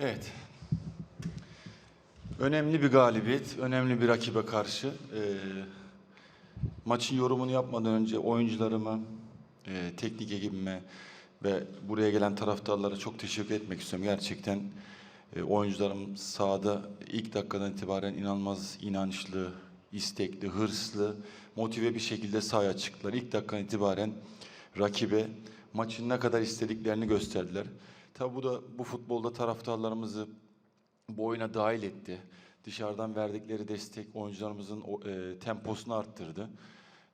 Evet. Önemli bir galibiyet, önemli bir rakibe karşı. Ee, maçın yorumunu yapmadan önce oyuncularıma, e, teknik ekibime ve buraya gelen taraftarlara çok teşekkür etmek istiyorum. Gerçekten e, oyuncularım sahada ilk dakikadan itibaren inanılmaz inançlı, istekli, hırslı, motive bir şekilde sahaya çıktılar. İlk dakikadan itibaren rakibe maçın ne kadar istediklerini gösterdiler. Tabi bu da bu futbolda taraftarlarımızı bu oyuna dahil etti. Dışarıdan verdikleri destek oyuncularımızın e, temposunu arttırdı.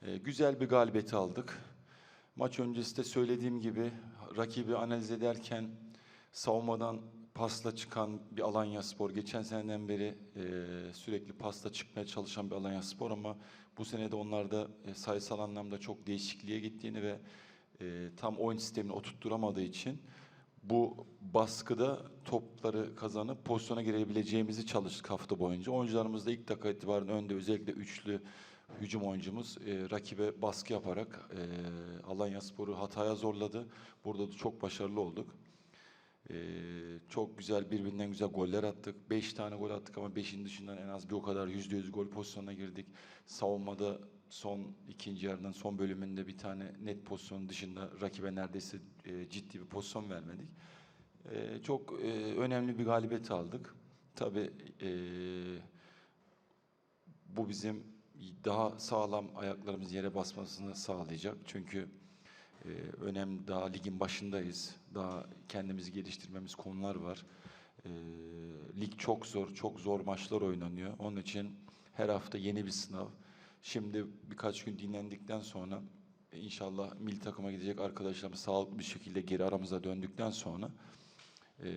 E, güzel bir galibiyeti aldık. Maç öncesi de söylediğim gibi rakibi analiz ederken savunmadan pasla çıkan bir Alanya Spor. Geçen seneden beri e, sürekli pasla çıkmaya çalışan bir Alanya Spor ama bu sene de onlarda e, sayısal anlamda çok değişikliğe gittiğini ve e, tam oyun sistemini oturtturamadığı için bu baskıda topları kazanıp pozisyona girebileceğimizi çalıştık hafta boyunca. Oyuncularımız da ilk dakika itibaren önde özellikle üçlü hücum oyuncumuz e, rakibe baskı yaparak e, Alanya Spor'u hataya zorladı. Burada da çok başarılı olduk. E, çok güzel birbirinden güzel goller attık. Beş tane gol attık ama beşin dışından en az bir o kadar yüzde yüz gol pozisyonuna girdik. Savunmada son ikinci yarının son bölümünde bir tane net pozisyon dışında rakibe neredeyse e, ciddi bir pozisyon vermedik. E, çok e, önemli bir galibiyet aldık. Tabii e, bu bizim daha sağlam ayaklarımız yere basmasını sağlayacak. Çünkü e, önemli daha ligin başındayız. Daha kendimizi geliştirmemiz konular var. E, lig çok zor, çok zor maçlar oynanıyor. Onun için her hafta yeni bir sınav. Şimdi birkaç gün dinlendikten sonra inşallah milli takıma gidecek arkadaşlarımız sağlıklı bir şekilde geri aramıza döndükten sonra e,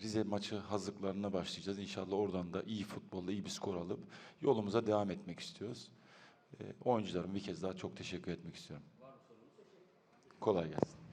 Rize maçı hazırlıklarına başlayacağız. İnşallah oradan da iyi futbolla iyi bir skor alıp yolumuza devam etmek istiyoruz. E, bir kez daha çok teşekkür etmek istiyorum. Kolay gelsin.